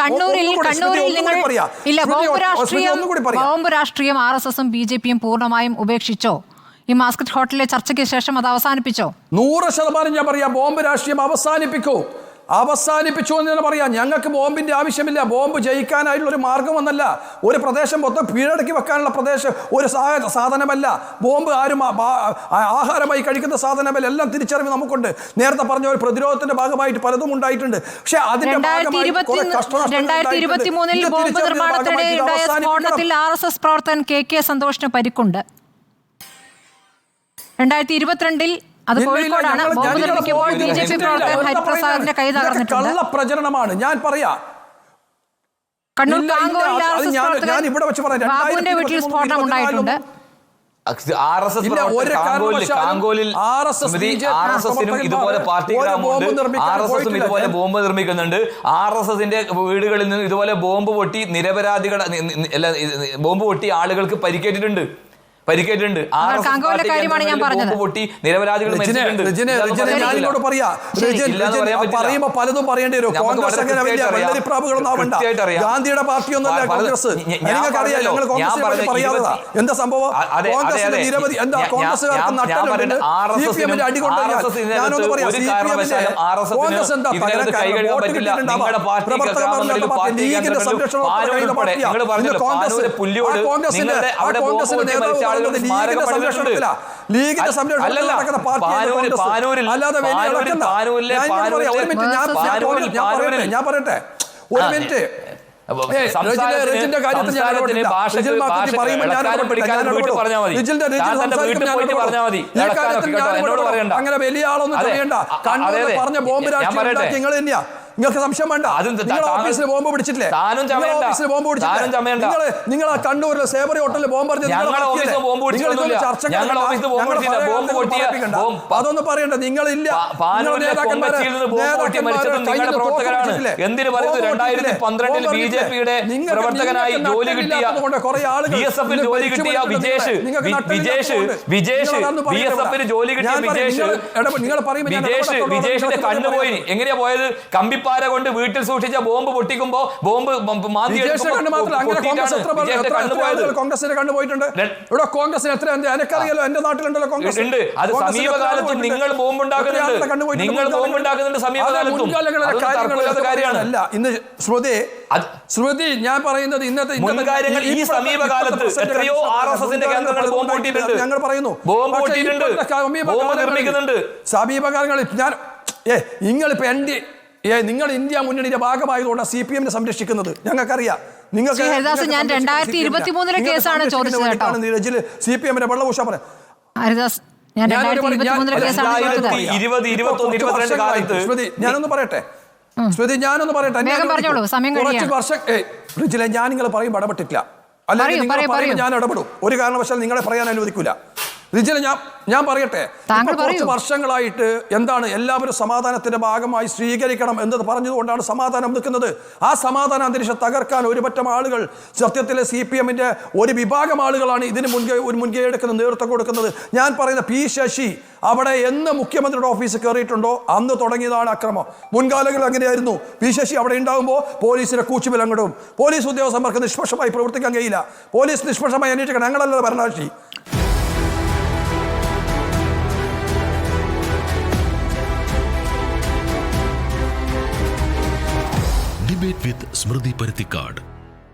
കണ്ണൂരിൽ കണ്ണൂരിൽ നിങ്ങൾ. ഇല്ല ബോംബ് രാഷ്ട്രീയം ബോംബ് രാഷ്ട്രീയം ആർ എസ് എസും ബി ജെ പിയും പൂർണമായും ഉപേക്ഷിച്ചോ? ഈ മാസ്കറ്റ് ഹോട്ടലിലെ ചർച്ചയ്ക്ക് ശേഷം അത് അവസാനിപ്പിച്ചോ? നൂറ് ശതമാനം ഞാൻ പറയാം ബോംബ് രാഷ്ട്രീയം അവസാനിപ്പിക്കൂ. അവസാനിപ്പിച്ചു എന്ന് തന്നെ പറയാം. ഞങ്ങൾക്ക് ബോംബിന്റെ ആവശ്യമില്ല. ബോംബ് ജയിക്കാനായിട്ടുള്ള ഒരു മാർഗമൊന്നല്ല ഒരു പ്രദേശം മൊത്തം കീഴടക്കി വെക്കാനുള്ള പ്രദേശം ഒരു സാധനമല്ല. ബോംബ് ആരും ആഹാരമായി കഴിക്കുന്ന സാധനമല്ല. എല്ലാം തിരിച്ചറിവ് നമുക്കുണ്ട്. നേരത്തെ പറഞ്ഞ ഒരു പ്രതിരോധത്തിന്റെ ഭാഗമായിട്ട് പലതും ഉണ്ടായിട്ടുണ്ട്. പക്ഷേ അതിന്റെ ഭാഗമായിട്ട് പ്രവർത്തകൻ കെ കെ സന്തോഷിന് പരിക്കുണ്ട്. രണ്ടായിരത്തി ഇരുപത്തിരണ്ടിൽ അത് കോഴിക്കോടാണ്. ഞങ്ങൾ- ബോംബ് ഞാൻ നിർമ്മിക്കുമ്പോൾ ഇതിനെ ബി ജെ പി ഇല്ല, ഹരിപ്രസാദിന്റെ കൈ തകർന്നിട്ടുണ്ട്. കള്ളപ്രചരണമാണ് ഞാൻ പറയാ കണ്ണൂർ. ബാബുവിന്റെ വീട്ടിൽ സ്ഫോടനം ഉണ്ടായിട്ടുണ്ട്. ആർ എസ് എസ് കാങ്കോലിൽ ആർ എസ് എസിനും ഇതുപോലെ ആർ എസ് എസും ഇതുപോലെ ബോംബ് നിർമ്മിക്കുന്നുണ്ട്. ആർ എസ് എസിന്റെ വീടുകളിൽ നിന്ന് ഇതുപോലെ ബോംബ് പൊട്ടി നിരപരാധികൾ നി- നി- അല്ല, ഇത് ബോംബ് പൊട്ടി ആളുകൾക്ക് പരിക്കേറ്റിട്ടുണ്ട്. പരിക്കേറ്റിട്ടുണ്ട്. പൊട്ടി നിരപരാധികൾ പറയാ. പറയുമ്പോ പലതും പറയേണ്ടി വരും. കോൺഗ്രസ് അങ്ങനെ വലിയ. വെള്ളരിപ്രാവുകളൊന്നും ആവണ്ട. ഗാന്ധിയുടെ പാർട്ടിയൊന്നുമല്ല കോൺഗ്രസ്. ഞങ്ങൾ എന്താ സംഭവം. നിരവധി എന്താ കോൺഗ്രസ്സുകാർക്ക് സി പി എമ്മിന്റെ ഞാനൊന്ന് പറയാം. സി പി എമ്മിന്റെ കോൺഗ്രസ് എന്താ ലീഗിന്റെ സംരക്ഷണം കോൺഗ്രസ് കോൺഗ്രസിന്റെ നേതാവ് പറയുന്നത് ലീഗിന്റെ. സംരക്ഷണത്തിലാ. ലീഗിന്റെ സംരക്ഷണത്തിൽ നടക്കുന്ന പാർട്ടിയാണ് അല്ലാതെ വലിയ ഞാൻ പറയട്ടെ ഒരു മിനിറ്റ്. അങ്ങനെ വലിയ ആളൊന്നും ചെയ്യണ്ട. പറഞ്ഞ ബോംബ് രാഷ്ട്രീയം നിങ്ങൾ തന്നെയാ. നിങ്ങൾക്ക് സംശയം വേണ്ട. നിങ്ങൾ ഓഫീസിൽ ബോംബ് പിടിച്ചിട്ടില്ലേ? നിങ്ങൾ ഓഫീസിൽ ബോംബ് പിടിച്ചിട്ടില്ലേ. നിങ്ങൾ നിങ്ങൾ ആ കണ്ണൂരിൽ സേബറി ഹോട്ടലിൽ ബോംബ് അതൊന്നും പറയണ്ട. നിങ്ങൾ ഇല്ല? എന്തിനു പറയുന്നത്? രണ്ടായിരത്തി പന്ത്രണ്ടിൽ ബി ജെ പിയുടെ പ്രവർത്തകനായി ജോലി കിട്ടിയ കുറേ ആളുകൾ ബി എസ് എഫിൽ ജോലി കിട്ടിയ Vijesh. Vijesh Vijesh B S. ജോലി കിട്ടിയ വിജേഷ്. വിജേഷിന്റെ കണ്ണുപോയി. എങ്ങനെയാ പോയത്? കമ്പിപ്പാര കൊണ്ട് വീട്ടിൽ സൂക്ഷിച്ച ബോംബ് പൊട്ടിക്കുമ്പോ ബോംബ് മാന്തി എത്ര പേർ- വിജേഷിന്റെ കണ്ണു എത്ര പോയത്. ആളുകൾ കോൺഗ്രസിന്റെ കണ്ണ് പോയിട്ടുണ്ട്? ഇവിടെ കോൺഗ്രസിന് എത്ര എനിക്കറിയാലോ എന്റെ നാട്ടിലുണ്ടല്ലോ കോൺഗ്രസ്. ഉണ്ട്. അത് സമീപകാലത്തും? നിങ്ങൾ ബോംബ് ഉണ്ടാക്കുന്നുണ്ട് നിങ്ങൾ ബോംബ് ഉണ്ടാക്കുന്നുണ്ട് സമീപകാലത്തും. കാര്യങ്ങൾ കാര്യമാണ്. ഇന്ന് ശ്രുതി ശ്രുതി ഞാൻ പറയുന്നത് ഇന്നത്തെ മുൻകാര്യങ്ങൾ ഈ സമീപകാലത്ത് എത്രയോ ആർ എസ് എസിന്റെ കേന്ദ്രങ്ങൾ ബോംബ് പൊട്ടിയിട്ടുണ്ട്. ഞങ്ങൾ പറയുന്നു. ബോംബ് പൊട്ടിയിട്ടുണ്ട്. സമീപകാലങ്ങളിൽ- ഞാൻ ഏ നിങ്ങൾ എൻ ഡി ഏ നിങ്ങൾ ഇന്ത്യ മുന്നണിയുടെ ഭാഗമായതുകൊണ്ടാണ് സി പി എമ്മിനെ സംരക്ഷിക്കുന്നത്. ഞങ്ങൾക്കറിയാം. നിങ്ങൾക്ക് ശ്രീ ഹരിദാസ്, ഞാൻ 2023 കേസാണ് ചോദിച്ചത് കേട്ടോ. സി പി എമ്മിന്റെ വെള്ളപൂഷ പറയാം ഹരിദാസ് ഞാൻ രണ്ടായിരത്തി ഇരുപത്തി ഞാൻ- മൂന്നിലെ രണ്ടായിരത്തി ഞാനൊന്ന് പറയട്ടെ? സ്മൃതി ഞാനൊന്ന് പറയട്ടെ? ഞാൻ പറഞ്ഞോളൂ, സമയം കുറച്ച് വർഷം റിജിലെ ഞാൻ നിങ്ങൾ പറയും ഇടപെട്ടിട്ടില്ല. അല്ലെങ്കിൽ നിങ്ങൾ പറയൂ, പറയുമ്പോൾ ഞാൻ ഇടപെടും. ഒരു കാരണവശാൽ നിങ്ങളെ പറയാൻ അനുവദിക്കൂല. റിജിലെ ഞാൻ ഞാൻ പറയട്ടെ. കുറച്ച്. വർഷങ്ങളായിട്ട് എന്താണ് എല്ലാവരും സമാധാനത്തിന്റെ ഭാഗമായി സ്വീകരിക്കണം എന്നത് പറഞ്ഞതുകൊണ്ടാണ് സമാധാനം നിൽക്കുന്നത്. ആ സമാധാന അന്തരീക്ഷം തകർക്കാൻ ഒരുപറ്റം ആളുകൾ സത്യത്തിലെ സി പി എമ്മിന്റെ ഒരു വിഭാഗം ആളുകളാണ് ഇതിന് മുൻകൈ ഒരു മുൻകൈ എടുക്കുന്ന നേതൃത്വം കൊടുക്കുന്നത്. ഞാൻ പറയുന്ന പി ശശി അവിടെ എന്ന് മുഖ്യമന്ത്രിയുടെ ഓഫീസിൽ കയറിയിട്ടുണ്ടോ? അന്ന് തുടങ്ങിയതാണ് അക്രമം. മുൻകാലങ്ങളിൽ അങ്ങനെയായിരുന്നു. പി ശശി അവിടെ ഉണ്ടാകുമ്പോൾ പോലീസിനെ കൂച്ചുവിലങ്ങിടും പോലീസ് ഉദ്യോഗസ്ഥന്മാർക്ക് നിഷ്പക്ഷമായി പ്രവർത്തിക്കാൻ കഴിയില്ല. പോലീസ് നിഷ്പക്ഷമായി അന്വേഷിക്കണം. ഞങ്ങളല്ല ഭരണകക്ഷി ഡിബേറ്റ് വിത്ത് സ്മൃതി പരുത്തിക്കാട്